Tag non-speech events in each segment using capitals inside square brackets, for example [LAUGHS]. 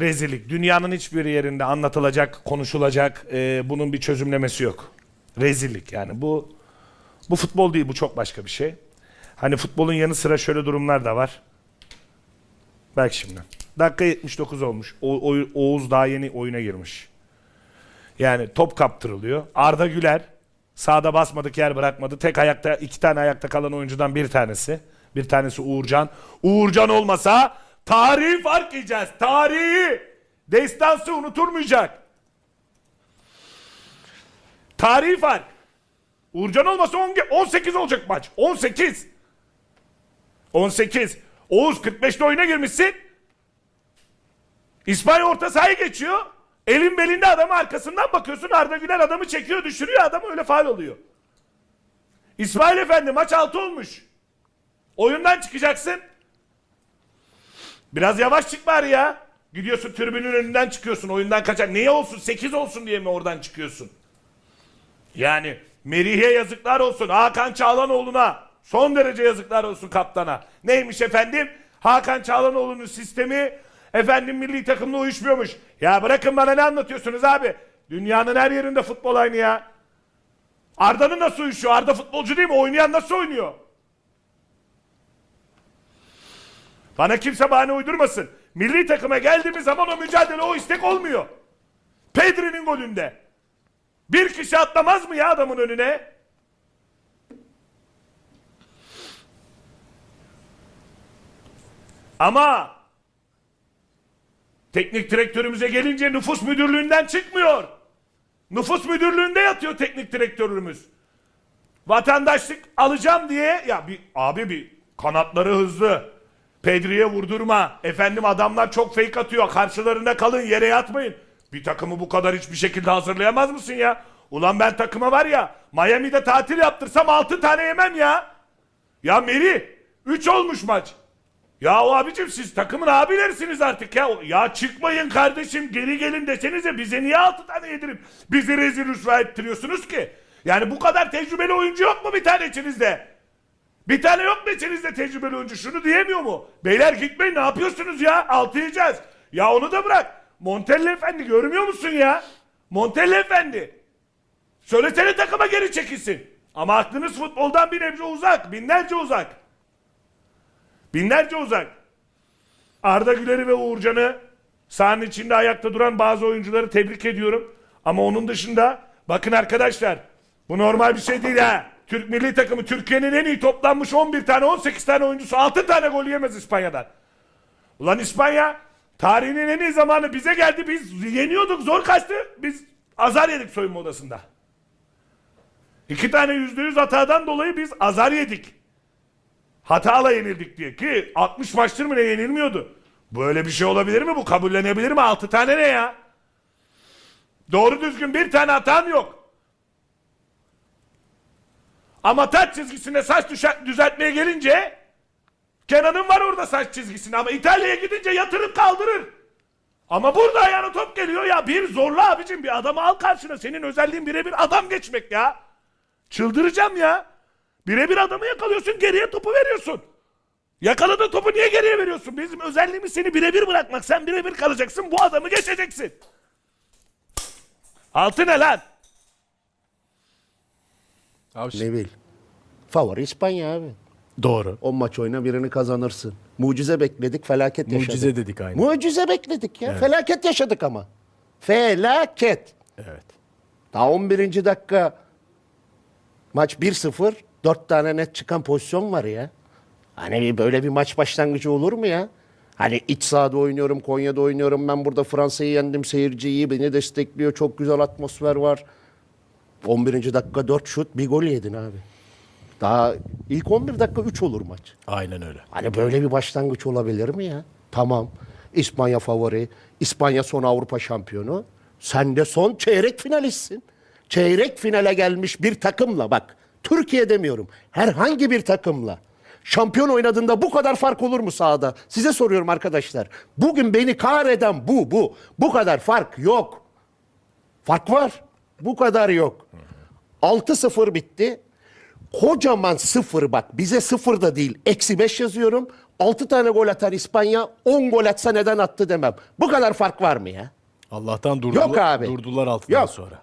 Rezillik. Dünyanın hiçbir yerinde anlatılacak, konuşulacak, e, bunun bir çözümlemesi yok. Rezillik yani bu bu futbol değil, bu çok başka bir şey. Hani futbolun yanı sıra şöyle durumlar da var. Bak şimdi. Dakika 79 olmuş. O, Oy- Oğuz daha yeni oyuna girmiş. Yani top kaptırılıyor. Arda Güler sağda basmadık yer bırakmadı. Tek ayakta iki tane ayakta kalan oyuncudan bir tanesi. Bir tanesi Uğurcan. Uğurcan olmasa tarihi fark yiyeceğiz. Tarihi. Destansı unutulmayacak. Tarihi fark. Uğurcan olmasa 10 ge- 18 olacak maç. 18. 18. Oğuz 45'te oyuna girmişsin. İspanya orta sahaya geçiyor. Elin belinde adamı arkasından bakıyorsun. Arda Güler adamı çekiyor düşürüyor adam öyle faal oluyor. İsmail Efendi maç 6 olmuş. Oyundan çıkacaksın. Biraz yavaş çık bari ya. Gidiyorsun tribünün önünden çıkıyorsun. Oyundan kaçak. Niye olsun? 8 olsun diye mi oradan çıkıyorsun? Yani Merih'e yazıklar olsun. Hakan Çağlanoğlu'na son derece yazıklar olsun kaptana. Neymiş efendim? Hakan Çağlanoğlu'nun sistemi efendim milli takımla uyuşmuyormuş. Ya bırakın bana ne anlatıyorsunuz abi? Dünyanın her yerinde futbol aynı ya. Arda'nın nasıl uyuşuyor? Arda futbolcu değil mi? Oynayan nasıl oynuyor? Bana kimse bahane uydurmasın. Milli takıma geldiğimiz zaman o mücadele, o istek olmuyor. Pedri'nin golünde. Bir kişi atlamaz mı ya adamın önüne? Ama teknik direktörümüze gelince nüfus müdürlüğünden çıkmıyor. Nüfus müdürlüğünde yatıyor teknik direktörümüz. Vatandaşlık alacağım diye ya bir abi bir kanatları hızlı. Pedri'ye vurdurma. Efendim adamlar çok fake atıyor. Karşılarında kalın yere yatmayın. Bir takımı bu kadar hiçbir şekilde hazırlayamaz mısın ya? Ulan ben takıma var ya Miami'de tatil yaptırsam 6 tane yemem ya. Ya Meri 3 olmuş maç. Ya o abicim siz takımın abilersiniz artık ya. Ya çıkmayın kardeşim geri gelin desenize bize niye 6 tane yedirip bizi rezil rüsva ettiriyorsunuz ki? Yani bu kadar tecrübeli oyuncu yok mu bir tane içinizde? Bir tane yok mu içinizde tecrübeli oyuncu? Şunu diyemiyor mu? Beyler gitmeyin ne yapıyorsunuz ya? Altı yiyeceğiz. Ya onu da bırak. Montella Efendi görmüyor musun ya? Montella Efendi. Söylesene takıma geri çekilsin. Ama aklınız futboldan bir nebze uzak. Binlerce uzak. Binlerce uzak. Arda Güler'i ve Uğurcan'ı sahanın içinde ayakta duran bazı oyuncuları tebrik ediyorum. Ama onun dışında bakın arkadaşlar bu normal bir şey değil ha. Türk milli takımı Türkiye'nin en iyi toplanmış 11 tane 18 tane oyuncusu 6 tane gol yemez İspanya'dan. Ulan İspanya tarihinin en iyi zamanı bize geldi biz yeniyorduk zor kaçtı biz azar yedik soyunma odasında. İki tane yüzde yüz hatadan dolayı biz azar yedik. Hatayla yenildik diye ki 60 maçtır mı ne yenilmiyordu. Böyle bir şey olabilir mi bu kabullenebilir mi 6 tane ne ya? Doğru düzgün bir tane hatan yok. Ama taç çizgisine saç düzeltmeye gelince Kenan'ın var orada saç çizgisine ama İtalya'ya gidince yatırıp kaldırır. Ama burada ayağına top geliyor ya bir zorla abicim bir adamı al karşına senin özelliğin birebir adam geçmek ya. Çıldıracağım ya. Birebir adamı yakalıyorsun geriye topu veriyorsun. Yakaladığın topu niye geriye veriyorsun? Bizim özelliğimiz seni birebir bırakmak. Sen birebir kalacaksın bu adamı geçeceksin. Altı ne lan? Abi bil. Favori İspanya abi. Doğru. O maç oyna birini kazanırsın. Mucize bekledik, felaket yaşadık. Mucize dedik aynı. Mucize bekledik ya. Felaket yaşadık ama. Felaket. Evet. Daha 11. dakika maç 1-0. 4 tane net çıkan pozisyon var ya. Hani bir- böyle bir maç başlangıcı olur mu ya? Hani iç sahada oynuyorum, Konya'da oynuyorum. Ben burada Fransa'yı yendim. Seyirci iyi, beni destekliyor. Çok güzel atmosfer var. 11. dakika 4 şut, bir gol yedin abi. Daha ilk 11 dakika 3 olur maç. Aynen öyle. Hani böyle bir başlangıç olabilir mi ya? Tamam. İspanya favori. İspanya son Avrupa şampiyonu. Sen de son çeyrek finalistsin. Çeyrek finale gelmiş bir takımla bak. Türkiye demiyorum. Herhangi bir takımla. Şampiyon oynadığında bu kadar fark olur mu sahada? Size soruyorum arkadaşlar. Bugün beni kahreden bu, bu. Bu kadar fark yok. Fark var. Bu kadar yok. 6-0 bitti. Kocaman sıfır bak bize sıfır da değil eksi beş yazıyorum. 6 tane gol atar İspanya 10 gol atsa neden attı demem. Bu kadar fark var mı ya? Allah'tan durdular, Yok abi. durdular altından Yok. sonra.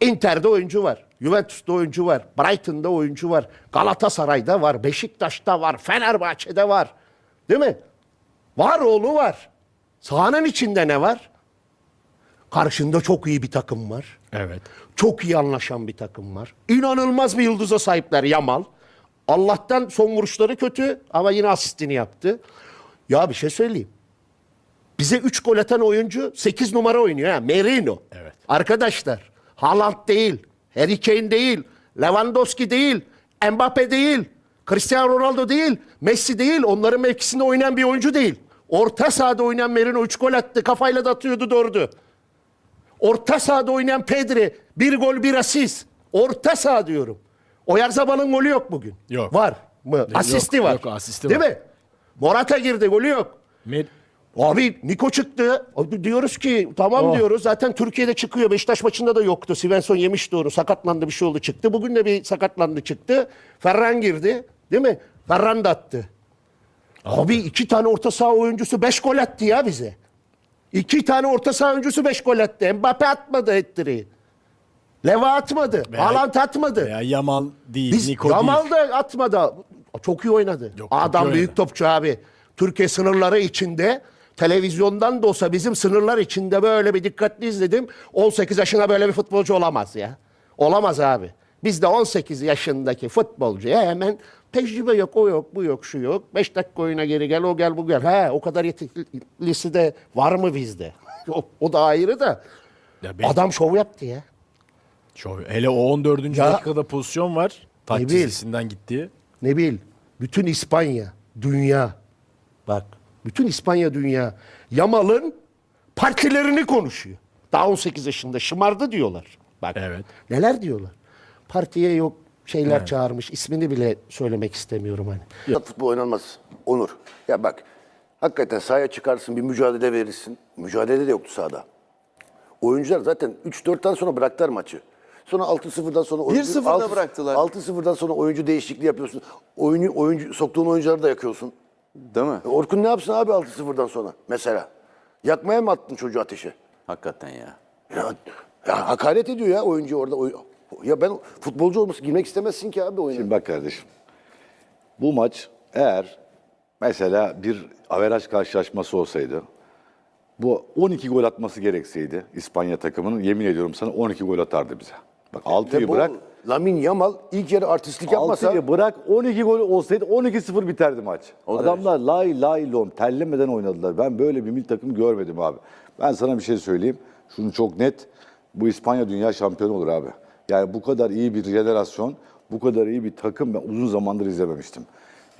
Inter'de oyuncu var. Juventus'ta oyuncu var. Brighton'da oyuncu var. Galatasaray'da var. Beşiktaş'ta var. Fenerbahçe'de var. Değil mi? Var oğlu var. Sahanın içinde ne var? Karşında çok iyi bir takım var. Evet. Çok iyi anlaşan bir takım var. İnanılmaz bir yıldıza sahipler Yamal. Allah'tan son vuruşları kötü ama yine asistini yaptı. Ya bir şey söyleyeyim. Bize 3 gol atan oyuncu 8 numara oynuyor ha. Merino. Evet. Arkadaşlar Haaland değil, Harry Kane değil, Lewandowski değil, Mbappe değil, Cristiano Ronaldo değil, Messi değil. Onların mevkisinde oynayan bir oyuncu değil. Orta sahada oynayan Merino 3 gol attı. Kafayla da atıyordu doğrudu. Orta sahada oynayan Pedri bir gol bir asist. Orta saha diyorum. Oyarzabal'ın golü yok bugün. Yok. Var mı? Asisti yok, var. yok, asisti Değil var. mi? Morata girdi golü yok. Mer- Abi Niko çıktı. Abi Diyoruz ki tamam Oh. diyoruz. Zaten Türkiye'de çıkıyor. Beşiktaş maçında da yoktu. Svensson yemişti onu. Sakatlandı bir şey oldu çıktı. Bugün de bir sakatlandı çıktı. Ferran girdi. Değil mi? Ferran da attı. Abi iki tane orta saha oyuncusu beş gol attı ya bize. İki tane orta saha oyuncusu beş gol attı. Mbappe atmadı ettiri. Leva atmadı. Veya- Haaland atmadı. Veya Yamal değil, Biz Niko Yamal değil. da atmadı. Çok iyi oynadı. Yok, çok Adam iyi büyük oynadı. topçu abi. Türkiye sınırları içinde televizyondan da olsa bizim sınırlar içinde böyle bir dikkatli izledim. 18 yaşına böyle bir futbolcu olamaz ya. Olamaz abi. Bizde 18 yaşındaki futbolcuya hemen tecrübe yok, o yok, bu yok, şu yok. 5 dakika oyuna geri gel, o gel, bu gel. He, o kadar yeteneklisi de var mı bizde? [LAUGHS] o, o da ayrı da. Ya ben- Adam şov yaptı ya. Şov- Hele o 14. Ya- dakikada pozisyon var. Taç Ne çizgisinden gittiği. Ne bil, bütün İspanya, dünya. Bak, bütün İspanya dünya. Yamal'ın partilerini konuşuyor. Daha 18 yaşında şımardı diyorlar. Bak, Evet. neler diyorlar. Partiye yok şeyler çağırmış. İsmini bile söylemek istemiyorum hani. Ya futbol oynanmaz. Onur. Ya bak hakikaten sahaya çıkarsın bir mücadele verirsin. Mücadele de yoktu sahada. Oyuncular zaten 3-4 tane sonra bıraktılar maçı. Sonra 6-0'dan sonra oyuncu, 1-0'da altı- bıraktılar. 6-0'dan sonra oyuncu değişikliği yapıyorsun. Oyunu oyuncu soktuğun oyuncuları da yakıyorsun. Değil mi? E Orkun ne yapsın abi 6-0'dan sonra mesela? Yakmaya mı attın çocuğu ateşe? Hakikaten ya. Ya, ya hakaret ediyor ya oyuncu orada. Oy- Ya ben futbolcu olması girmek istemezsin ki abi oyuna. Şimdi bak kardeşim. Bu maç eğer mesela bir averaj karşılaşması olsaydı bu 12 gol atması gerekseydi İspanya takımının yemin ediyorum sana 12 gol atardı bize. Bak 6'yı Ve bu bırak. Lamin Yamal ilk yarı artistlik yapmasa 6'yı bırak 12 gol olsaydı 12-0 biterdi maç. O Adamlar lay lay lom terlemeden oynadılar. Ben böyle bir milli takım görmedim abi. Ben sana bir şey söyleyeyim. Şunu çok net. Bu İspanya dünya şampiyonu olur abi. Yani bu kadar iyi bir jenerasyon, bu kadar iyi bir takım ben uzun zamandır izlememiştim.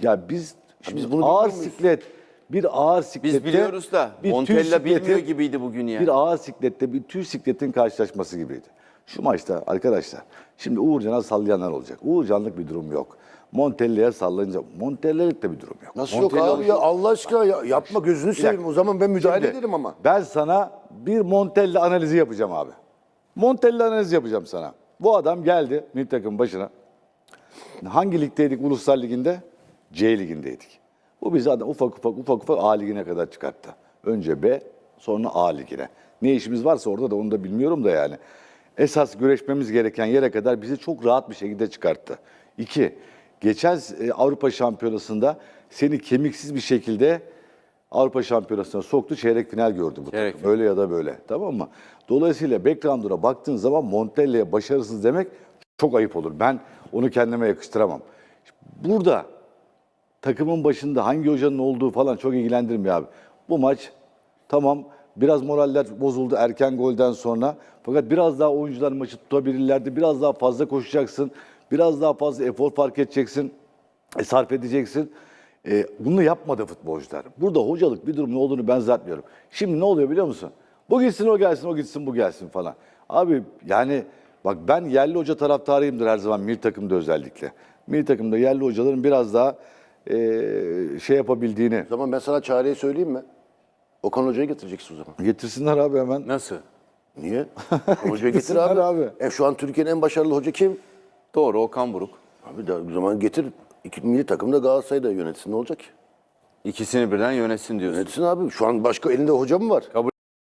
Ya biz, şimdi biz bunu ağır siklet, bir ağır siklette... Biz biliyoruz da bir Montella sikletin- bilmiyor gibiydi bugün ya. Bir ağır siklette bir tüy sikletin karşılaşması gibiydi. Şu maçta arkadaşlar şimdi Uğurcan'a sallayanlar olacak. Uğurcanlık bir durum yok. Montella'ya sallayınca Montella'lık da bir durum yok. Nasıl Montella yok abi ya Allah aşkına ya, yapma gözünü seveyim. O zaman ben müdahale Şimdi, ederim ama. Ben sana bir Montella analizi yapacağım abi. Montella analizi yapacağım sana. Bu adam geldi milli takım başına. Hangi ligdeydik Uluslar Ligi'nde? C ligindeydik. Bu bizi adam ufak ufak ufak ufak A ligine kadar çıkarttı. Önce B sonra A ligine. Ne işimiz varsa orada da onu da bilmiyorum da yani. Esas güreşmemiz gereken yere kadar bizi çok rahat bir şekilde çıkarttı. İki, geçen e, Avrupa Şampiyonası'nda seni kemiksiz bir şekilde Avrupa Şampiyonası'na soktu. Çeyrek final gördü bu Çeyrek takım. Öyle ya da böyle. Tamam mı? Dolayısıyla background'una baktığın zaman Montella'ya başarısız demek çok ayıp olur. Ben onu kendime yakıştıramam. Burada takımın başında hangi hocanın olduğu falan çok ilgilendirmiyor abi. Bu maç tamam biraz moraller bozuldu erken golden sonra. Fakat biraz daha oyuncular maçı tutabilirlerdi. Biraz daha fazla koşacaksın. Biraz daha fazla efor fark edeceksin. e, sarf edeceksin. E, bunu yapmadı futbolcular. Burada hocalık bir durum ne olduğunu ben zannetmiyorum. Şimdi ne oluyor biliyor musun? Bu gitsin o gelsin, o gitsin bu gelsin falan. Abi yani bak ben yerli hoca taraftarıyımdır her zaman milli takımda özellikle. Milli takımda yerli hocaların biraz daha e, şey yapabildiğini O zaman ben sana çareyi söyleyeyim mi? Okan Hoca'yı getireceksin o zaman. getirsinler abi hemen. Nasıl? Niye? [LAUGHS] Hocayı getir abi. abi. E, şu an Türkiye'nin en başarılı hoca kim? Doğru Okan Buruk. Abi de o zaman getir. İki milli takım da Galatasaray'da yönetsin ne olacak ki? İkisini birden yönetsin diyorsun. Yönetsin abi. Şu an başka elinde hoca mı var? Kabul